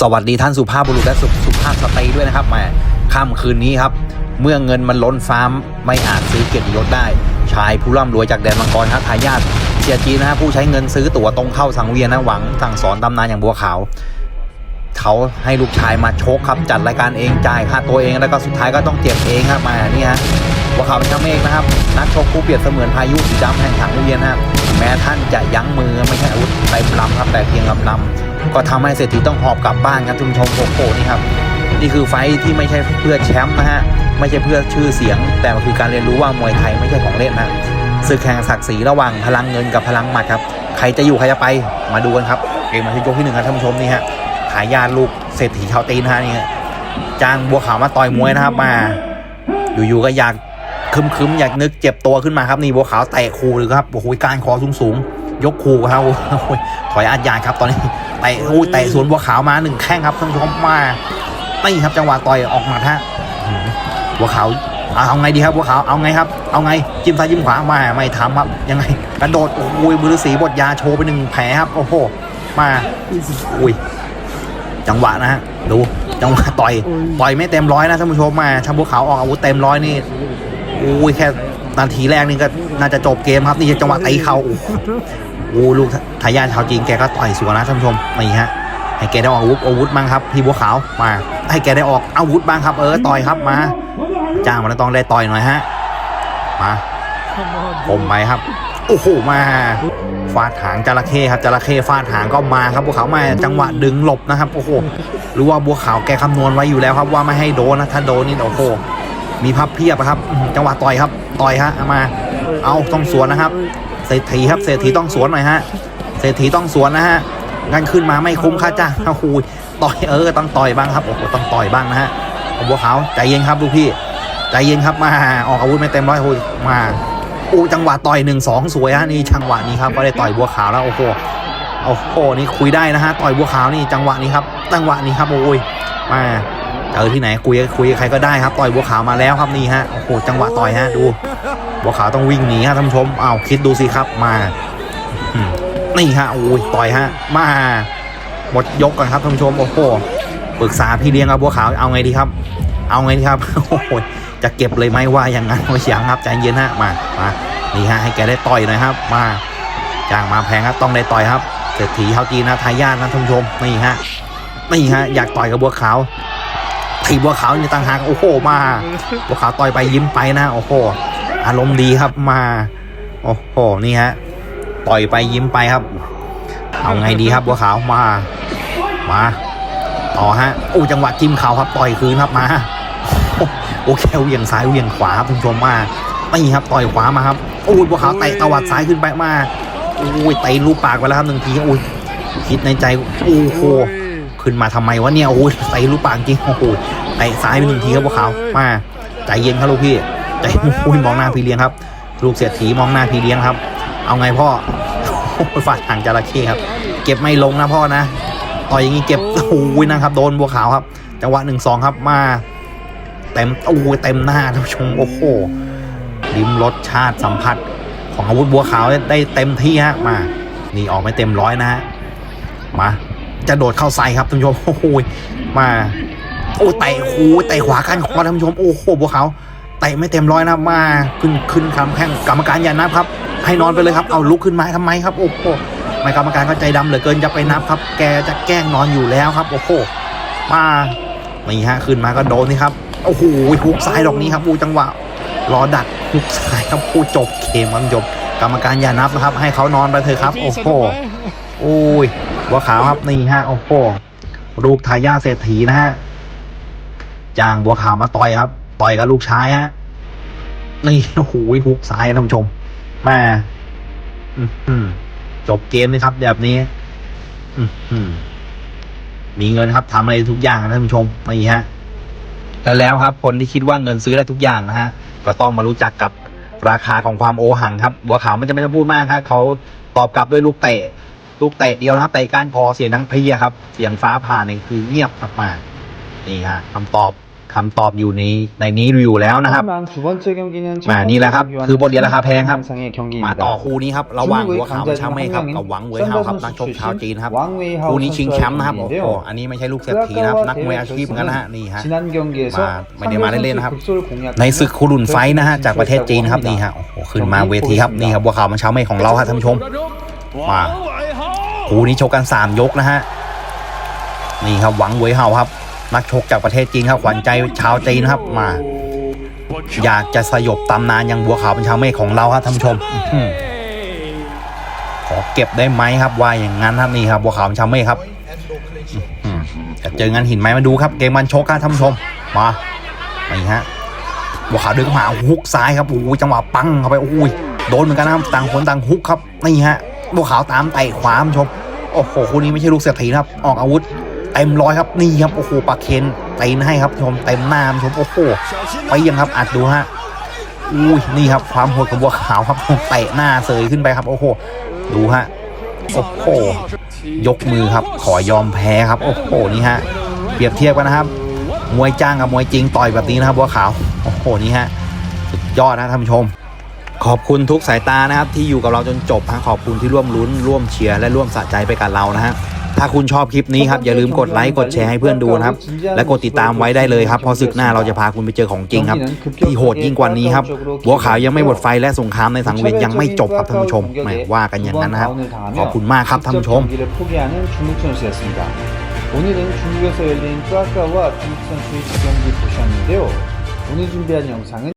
สวัสดีท่านสุภาพบุรุษและสุสุภาพสตรีด้วยนะครับแหมาค่ำคืนนี้ครับ เมื่อเงินมันล้นฟ้ามไม่อาจซื้อเกียรติยศได้ ชายผู้ร่ำรวยจากแดนมังกรครับทายาทเสียจีนะฮะผู้ใช้เงินซื้อตั๋วตรงเข้าสังเวียนนะหวังสั่งสอนตำนานอย่างบัวขาวเขาให้ลูกชายมาโชกครับจัดรายการเองจ่ายค่าตัวเองแล้วก็สุดท้ายก็ต้องเจ็บเองครับมานี่ฮะบัวขาวเป็นช่างเมฆนะครับ นักชกคู่เปรียบเสมือนพายุสีดำแห่งสังเวียนนะครับแม้ท่านจะยั้งมือไม่ใช่อาวุธเต็มลำครับแต่เพียงลำลำ ก็ทำให้เศรษฐีต้องหอบกลับบ้านครับทุกชมโอ้โหนี่ครับ นี่คือไฟที่ไม่ใช่เพื่อแชมป์นะฮะไม่ใช่เพื่อชื่อเสียง แต่มันคือการเรียนรู้ว่ามวยไทยไม่ใช่ของเล่นนะศึกแข่งศักดิ์ศรีระหว่างพลังเงินกับพลังหมัดครับ ใครจะอยู่ใครจะไปมาดูกันครับเกมมาที่ยกที่หนึ่งครับท่านผู้ชมนี่ฮะทายาลูกเศรษฐีชาวตีนฮะนี่ฮะจ้างบัวขาวมาต่อยมวยนะครับมา อยู่ๆก็อยากคึมๆอยากนึกเจ็บตัวขึ้นมาครับนี่บัวขาวเตะคูเลยครับโอ้โหการคอสูงๆยกคูครับโอ้โหถอยอาญาครับตอนนี้ เตะโอ้ยเตะสวนบัวขาวมาหนึ่งแข้งครับท่านผู้ชมมานี่ครับจังหวะต่อยออกหมาฮะอื้อหือบัวขาวเอาเอาไงดีครับบัวขาวเอาไงครับ เอาไงจิ้มซ้ายจิ้มขวามาไม่ทำครับยังไงกระโดดโอ้ยมือฤาษีบทยาโชว์ไปหนึ่งแผลครับโอ้โหมาอุ้ยจังหวะนะฮะดูจังหวะต่อยต่อยไม่เต็มร้อยนะท่านผู้ชมมาถ้าบัวขาวออกอาวุธเต็มร้อยนี่อุ้ยแค่นาทีแรกนี่ก็น่าจะจบเกมครับ นี่จังหวะตีเข่า โอ้ลูกทายาทชาวจีนแกก็ต่อยสวนนะท่านผู้ชมนี่ฮะให้แกได้ออกอาวุธอาวุธบ้างครับพี่บัวขาวมา ให้แกได้ออกอาวุธบ้างครับ เออต่อยครับมา จ้างมันต้องได้ต่อยหน่อยฮะมาผมไปครับ โอ้โหมาฟาดหางจระเข้ครับจระเข้ฟาดหางก็มาครับบัวขาวมาจังหวะดึงหลบนะครับโอ้โหหรือว่าบัวขาวแกคำนวณไว้อยู่แล้วครับว่าไม่ให้โดนนะถ้าโดนนี่โอ้โหมีพับเพียบครับ จังหวะต่อยครับ ต่อยฮะเอามา เอาต้องสวนนะครับ เศรษฐีครับเศรษฐีต้องสวนหน่อยฮะเศรษฐีต้องสวนนะฮะงั้นขึ้นมาไม่คุ้มค่าจ้างโอ้โหต่อยเออต้องต่อยบ้างครับโอ้โหต้องต่อยบ้างนะฮะบัวขาวใจเย็นครับลูกพี่ใจเย็นครับมาออกอาวุธไม่เต็มร้อยโอ้ยมาอู้จังหวะต่อยหนึ่งสองสวยฮะนี่จังหวะนี้ครับก็ได้ต่อยบัวขาวแล้วโอ้โหโอ้โหนี่คุยได้นะฮะต่อยบัวขาวนี่จังหวะนี้ครับจังหวะนี้ครับโอ้ยมาเจอที่ไหนคุยคุยกับใครก็ได้ครับต่อยบัวขาวมาแล้วครับนี่ฮะโอ้โหจังหวะต่อยฮะดู บัวขาวต้องวิ่งหนีฮะท่านผู้ชมอ้าวคิดดูสิครับมานี่ฮะโอ้ยต่อยฮะ มาหมดยกกันครับท่านผู้ชมโอ้โหปรึกษาพี่เลี้ยงครับบัวขาวเอาไงดีครับ เอาไงดีครับโอ้โหจะเก็บเลยไหมว่าอย่างนั้นโอ้ยยังครับใจเย็นฮะมามานี่ฮะให้แกได้ต่อยหน่อยครับ มาจ้างมาแพงครับต้องได้ต่อยครับเศรษฐีชาจีนนะทายาทนะท่านผู้ชมนี่ฮะนี่ฮะอยากต่อยกับบัวขาวทีบัวขาวนี่ต่างหากโอ้โหมาบัวขาวต่อยไปยิ้มไปนะโอ้โห อารมณ์ดีครับมา โอ้โห นี่ฮะ ต่อยไปยิ้มไปครับ เอาไงดีครับบัวขาวมา มาต่อฮะโอ้จังหวะจิ้มเข่าครับต่อยคืนครับมา โอเคเหวี่ยงซ้ายเหวี่ยงขวาครับคุณผู้ชมมานี่ครับต่อยขวามาครับโอ้ยบัวขาวเตะตวัดซ้ายขึ้นไปมาโอ้ยเตะลูกปากไปแล้วครับหนึ่งทีโอ้ยคิดในใจโอ้โหขึ้นมาทำไมวะเนี่ยโอ้ยเตะลูกปากจริงโอ้โหเตะซ้ายไปหนึ่งทีครับบัวขาวมาใจเย็นครับลูกพี่ ใจโอ้ยมองหน้าพี่เลี้ยงครับ ลูกเสียถีมองหน้าพี่เลี้ยงครับ เอาไงพ่อโอ้ยฟาดหางจระเข้ครับ เก็บไม่ลงนะพ่อนะต่อยอย่างนี้เก็บโอ้ยนะครับ โดนบัวขาวครับจังหวะหนึ่งสองครับมาเต็มโอ้ยเต็มหน้าท่านผู้ชมโอ้โหลิ้มรสชาติสัมผัส ของอาวุธบัวขาวได้เต็มที่ฮะมานี่ออกไม่เต็มร้อยนะฮะมาจะโดดเข้าใส่ครับท่านผู้ชมโอ้โหมาโอ้เตะโอ้เตะขวาก้านคอท่านผู้ชมโอ้โหบัวขาว ตะไม่เต็มร้อยนะมาขึ้นขึ้นคำแข้งกรรมการอย่านับครับ ให้นอนไปเลยครับเอาลุกขึ้นมาทำไมครับโอ้โหไม่กรรมการก็ใจดำเหลือเกินจะไปนับครับ แกจะแกล้งนอนอยู่แล้วครับ โอ้โหมานี่ฮะขึ้นมาก็โดนนี่ครับโอ้โหฮุกซ้ายดอกนี้ครับอูจังหวะรอดักฮุกซ้ายครับผู้จบเกมมันจบกรรมการอย่านับนะครับ ให้เขานอนไปเถอะครับ โอ้โหโอ้ยบัวขาวครับนี่ฮะโอ้โหลูกทายาทเศรษฐีนะฮะจ้างบัวขาวมาต่อยครับ ต่อยกับลูกชายฮะ นี่โอ้โหฮุกซ้ายท่านผู้ชมม่อื้อหือจบเกมเลยครับ แบบนี้มีเงินครับทำอะไรทุกอย่างนะท่านผู้ชมนี่ฮะแล้วแล้วครับ คนที่คิดว่าเงินซื้อได้ทุกอย่างนะฮะ ก็ต้องมารู้จักกับราคาของความโอหังครับบัวขาวมันจะไม่ต้องพูดมากครับเขาตอบกลับด้วยลูกเตะลูกเตะเดียวนะครับเตะก้านคอเสียงทั้งเพียครับ เสียงฟ้าผ่าเนี่ยคือเงียบมากๆนี่ฮะคำตอบ คำตอบอยู่ในในนี้อยู่แล้วนะครับมานี่แหละครับ คือบทเรียนราคาแพงครับ มาต่อคู่นี้ครับระหว่างหัวขาวชาเม่ครับกับหวังเวยเฮาครับนักชกชาวจีนครับคู่นี้ชิงแชมป์นะครับโอ้โหอันนี้ไม่ใช่ลูกเศรษฐีนะครับนักมวยอาชีพกันนะฮะนี่ฮะมาไม่ได้มาเล่นๆนะครับ ในศึกคูรุนไฟนะฮะจากประเทศจีนครับนี่ฮะโอ้โหขึ้นมาเวทีครับนี่ครับหัวขาวมันชาเม่ของเราครับท่านผู้ชมมาคู่นี้ชกกัน 3 ยกนะฮะนี่ครับหวังเวยเฮาครับ นักชกจากประเทศจีนครับ ขวัญใจชาวจีนครับมา อยากจะสยบตำนานอย่างบัวขาวเป็นชาวเมฆของเราครับท่านผู้ชมขอเก็บได้ไหมครับว่าอย่างนั้นครับนี่ครับบัวขาวเป็นชาวเมฆครับอื้อหือจะเจองานหินไหมมาดูครับ เกมมันชกครับท่านผู้ชมมานี่ฮะบัวขาวเดินเข้ามาฮุกซ้ายครับโอ้ยจังหวะปังเข้าไปโอ้ยโดนเหมือนกันนะครับต่างคนต่างฮุกครับนี่ฮะบัวขาวตามเตะขวาท่านผู้ชมโอ้โหคู่นี้ไม่ใช่ลูกเศรษฐีนะครับออกอาวุธ เต็มร้อยครับนี่ครับโอ้โหปากเคนเต็นให้ครับชมเต็มหน้าชมโอ้โหไปยังครับอัดดูฮะอุ้ยนี่ครับความโหดของบัวขาวครับเตะหน้าเสยขึ้นไปครับ โอ้โหดูฮะโอ้โหยกมือครับ ขอยอมแพ้ครับ โอ้โหนี่ฮะเปรียบเทียบกันนะครับมวยจ้างกับมวยจริงต่อยแบบนี้นะครับบัวขาวโอ้โหนี่ฮะสุดยอดนะท่านผู้ชม ขอบคุณทุกสายตานะครับที่อยู่กับเราจนจบฮะขอบคุณที่ร่วมลุ้นร่วมเชียร์และร่วมสะใจไปกับเรานะฮะ ถ้าคุณชอบคลิปนี้ครับ อย่าลืมกดไลค์ กดแชร์ให้เพื่อนดูนะครับ และกดติดตามไว้ได้เลยครับเพอศึกหน้าเราจะพาคุณไปเจอของจริงครับ ที่โหดยิ่งกว่านี้ครับ บัวขาวยังไม่หมดไฟและสงครามในสังเวียนยังไม่จบครับท่านผู้ชมแหมว่ากันอย่างนั้นนะครับ ขอบคุณมากครับท่านผู้ชม 경기를 포기하는 중국 선수였습니다. 오늘은 중국에서 열린 뚜아카와 중국 선수의 경기 보셨는데요. 오늘 준비한 영상은